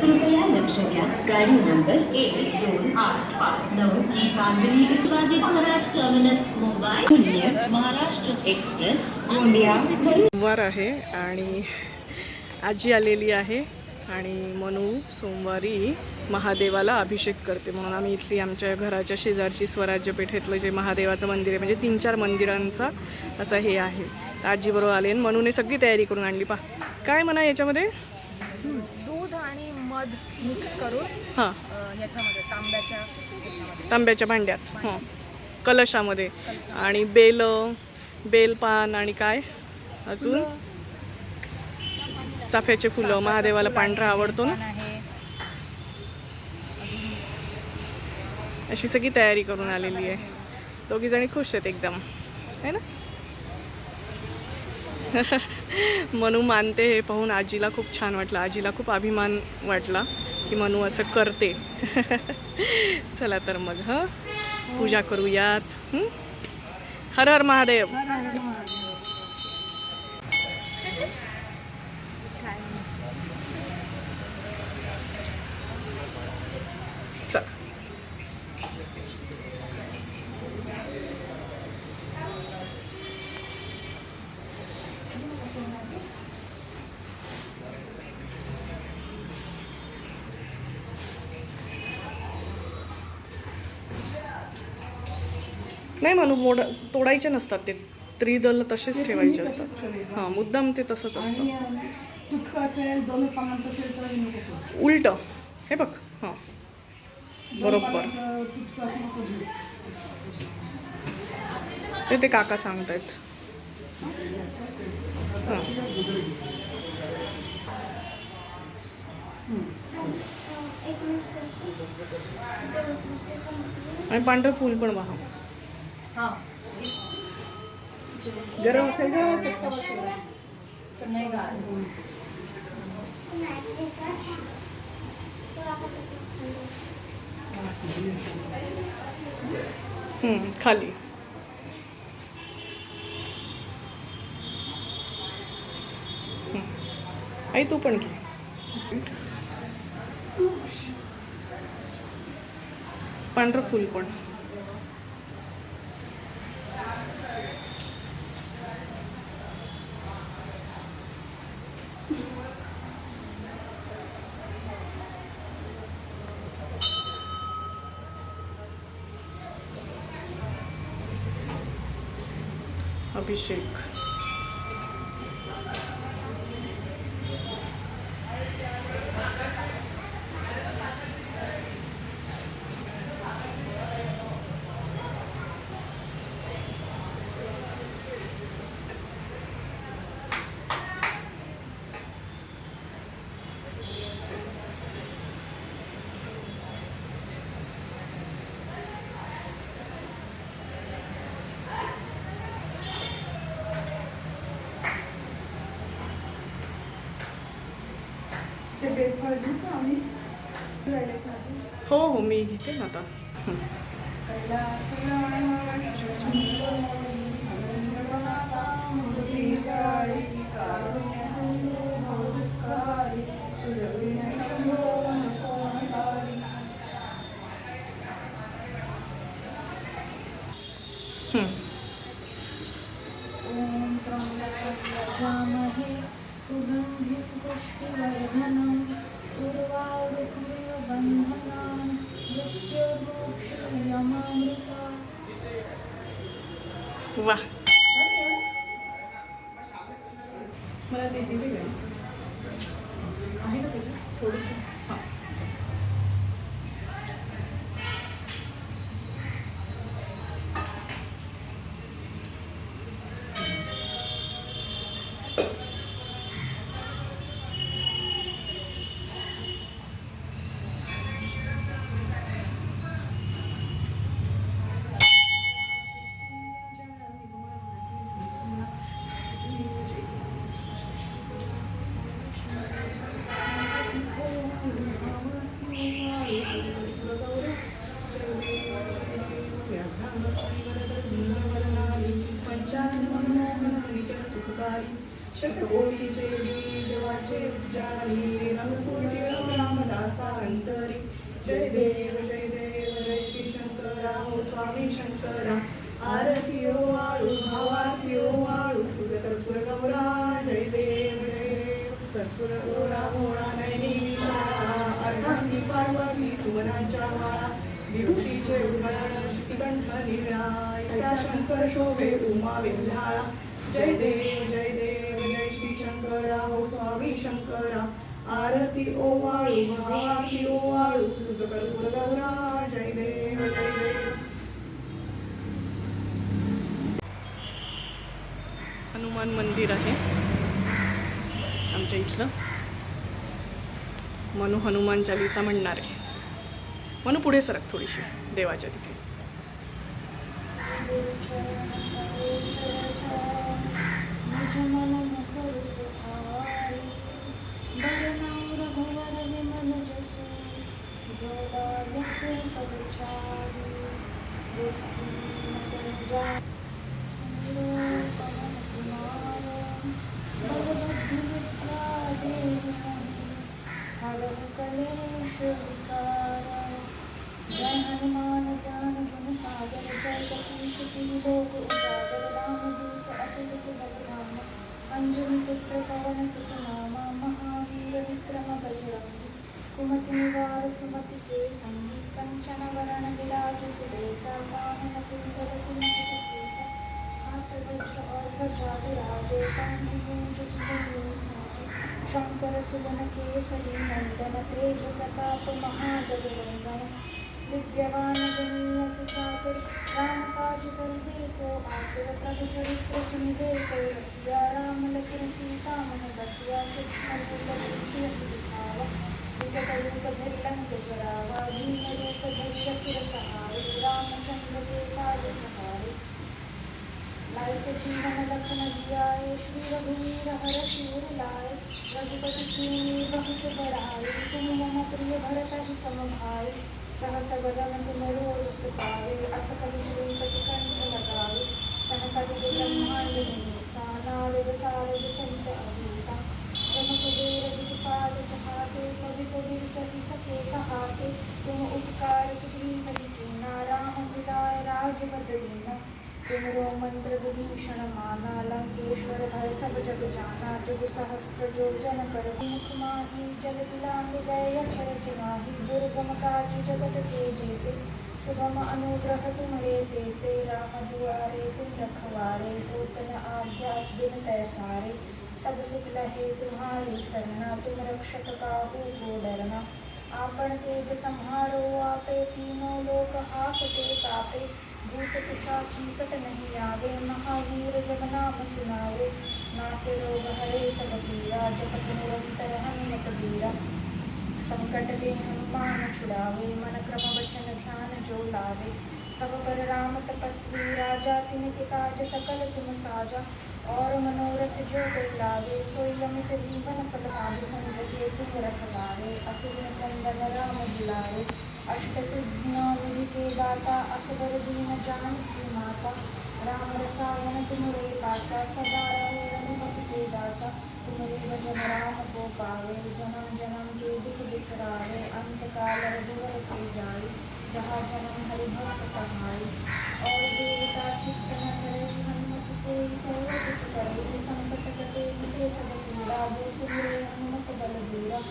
कृपया लक्ष गाडी नंबर एक दोन आठ पाच नऊ शिवाजी महाराज टर्मिनस मुंबई महाराष्ट्र एक्सप्रेस गोंदिया. सोमवार आहे आणि आजी आलेली आहे आणि मनू सोमवारी महादेवाला अभिषेक करते. म्हणून आम्ही इथली आमच्या घराच्या शेजारची स्वराज्य पेठेतलं जे महादेवाचं मंदिर आहे म्हणजे तीन चार मंदिरांचा असं हे आहे. आजीबरोबर आले आणि मनूने सगळी तयारी करून आणली. पा काय म्हणा याच्यामध्ये? दूध आणि मध मिक्स करून हां. अ, ह्याच्यामध्ये तांब्याच्या तांब्याच्या भांड्यात हां. कलशामध्ये. आणि बेल बेलपान आणि काय? अजून? चाफ्याचे फुलं. महादेवाला पांढरा आवडतो ना? अशी सगळी तयारी करून आलेली आहे. दोघी जणी खुश आहेत एकदम. है ना? मनू मानते हे पाहून आजीला खूप छान वाटलं. आजीला खूप अभिमान वाटला की मनू असं करते. चला तर मग हं? पूजा करूयात. हर हर महादेव. नाही म्हणू मोड तोडायचे नसतात ते. त्रिदल तसेच ठेवायचे असतात. हां मुद्दाम ते तसंच असतं. तुटकं असेल दोन्ही पानांचं असेल तर नको करू. उलट. हे बघ. हां. बरोबर. ते ते काका सांगतायत. हां. आणि पांढरं फूल पण वाहा गरम असेल का चटका बसेल हम्म, खाली. आई तू पण घे. पांढरं फूल पण. अभिषेक मी घेते ना आता हं. हं. सुगन्धिं पुष्टिवर्धनम् बन्धनान् 不啊 बीज वाचे रामदासा अंतरी जय देव जय देव जय श्री शंकरा हो स्वामी शंकरा. आरती ओ वाळू ओ वाळू. कर्पूर गौरा जय देव जय कर्पूर गौरा मोळा नैनी विशाळा. अर्धांगी पार्वती विभूतीचे शंकर शोभे उमा विल्हाळा जय देव जय देव. शंकरा हो स्वामी शंकरा आरती ओ वाळू ओवाळू ओ वाळू तुझं कर्पूर गौरा जय देव जय देव हनुमान मंदिर आहे आमच्या इथलं मनू हनुमान चालिसा म्हणणार आहे मनू पुढे सरक थोडीशी देवाच्या तिथे जय हनुमान ज्ञान गुण सागर जय कपीश तिहु लोक उजागर राम दूत अतुलित बलधाम अंजनी पुत्र पवन सुत नामा महावीर विक्रम बजरंगी कुमति निवार सुमति के संगी कंचन वरण विराज सुदेशा कानन कुंडल कुंजित केसा हाथ वज्र और ध्वजा विराजे कंठी गूंज जितु साजे शंकर सुवन केसरी नंदन तेज प्रताप महाजगवंदन विद्यवान गुणीयति काज करिबे को आतुर प्रभु चरित्र सुनिबे को रसिया राम लखन सीता मन बसिया सूक्ष्म रूप सिय दिखावा विकट रूप जरावा रूप सहारे रामचंद्र के काज सहारे लखन जियाए श्री रघुवीर हर शिवर लाए रघुपति बहुत तुम मम प्रिय भरत ही समभाए सहस बदन तुम रोज पावे अस कहि श्रीपति कंठ लगावे सनपति ब्रह्मांड निसा नारद सारद संत अभिसा तुम कुबेर विपाद चहाते कवि कबीर कवि सके कहाते. तुम उपकार सुग्रीव कीना नाराम विदाय राज बदलीना तुमरो मंत्र विभीषण माना लंकेश्वर भय सब जग जाना जुग सहस्त्र जो जन कर मुख माही जग दिलांग गए अक्षर चिमाही दुर्गम काज जगत के जेते सुगम अनुग्रह तुम्हारे ते राम दुआरे तुम रखवारे पूतन आज्ञा बिन पैसारे सब सुख लहे तुम्हारी सरना तुम रक्षक काहू को डरना आपन तेज संहारो आपे तीनों लोक हाकते कापे भूत पिशाच निकट नहीं आवे महावीर जब नाम सुनावे नासे रोग हरे सब पीरा जपत निरंतर हनुमत बीरा संकट के हनुमान छुड़ावे मन क्रम वचन ध्यान जो लावे सब पर राम तपस्वी राजा तिनके काज सकल तुम साजा और मनोरथ जो कोई लावे सोई अमित जीवन फल साधु संग के तुम लावे असुर कंदन राम बुलावे अष्ट सिद्धियों दाता असबर माता रामरसायन तुमरे पासा सदा रहे रघुपति के दासा तुमरे भजन राम को पावे जन्म जन्म के दुख बिसरावे अंत काल रघुवर के जाई जहाँ जन्म हरि भक्त कहाई और देवता चित्त न करे हनुमत से सर्व सुख करे संकट कटे मिटे सब पीड़ा वो सुमरे हनुमत बल बीरा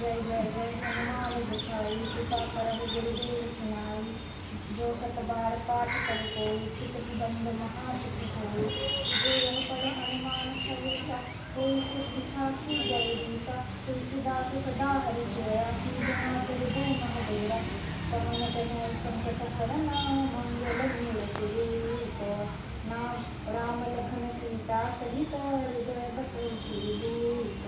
जय जय जय हनुमान गोसाई कृपा करहु गुरुदेव की जो सत बार पाठ कर कोई छित बंद महासुख होई जो पर हनुमान चालीसा कोई सिद्धि साखी गए दिशा तुलसीदास सदा हरि जया की जहाँ तेरे दो महदेरा पवन तनय संकट हरना मंगल मूर्ति नाम राम लखन सीता सहित हृदय बसे सुरदूत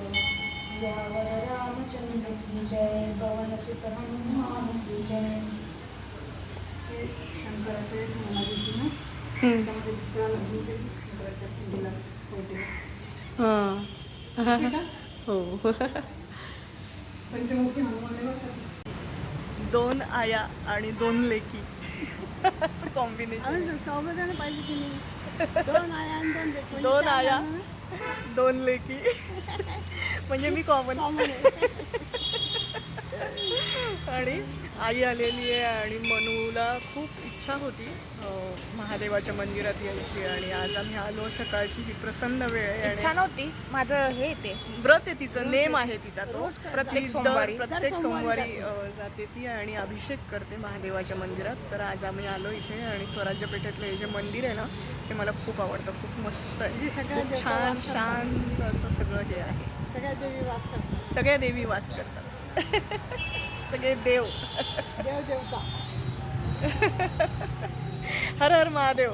सियावर रामचंद्र की जय पवन सुत हनुमान की जय ते शंकराचे समाधीची ना हम्म. त्यामध्ये त्याला घेऊन ते शंकराच्या पूजेला होते हां? दोन आया आणि दोन लेकी असं कॉम्बिनेशन चौघ जण पाहिजे की नाही दोन आया आणि दोन. दोन आया? दोन लेकी म्हणजे मी कॉमन आणि आई आलेली आहे आणि मनूला खूप इच्छा होती महादेवाच्या मंदिरात यायची आणि आज आम्ही आलो सकाळची ही प्रसन्न वेळ आहे आणि छान होती माझं हे ते व्रत आहे तिचं नेम आहे तिचा तो. प्रत्येक ती दर- सोमवारी. प्रत्येक सोमवारी अ, जाते ती आणि अभिषेक करते महादेवाच्या मंदिरात. तर आज आम्ही आलो इथे आणि स्वराज्य पेठेतलं हे जे मंदिर आहे ना ते मला खूप आवडतं. खूप मस्त आहे. खूप छान शांत असं सगळं हे आहे. सगळ्या देवी वास करतात. सगळ्या देवी वास करतात. सगळे देव. देव देवता हर हर महादेव.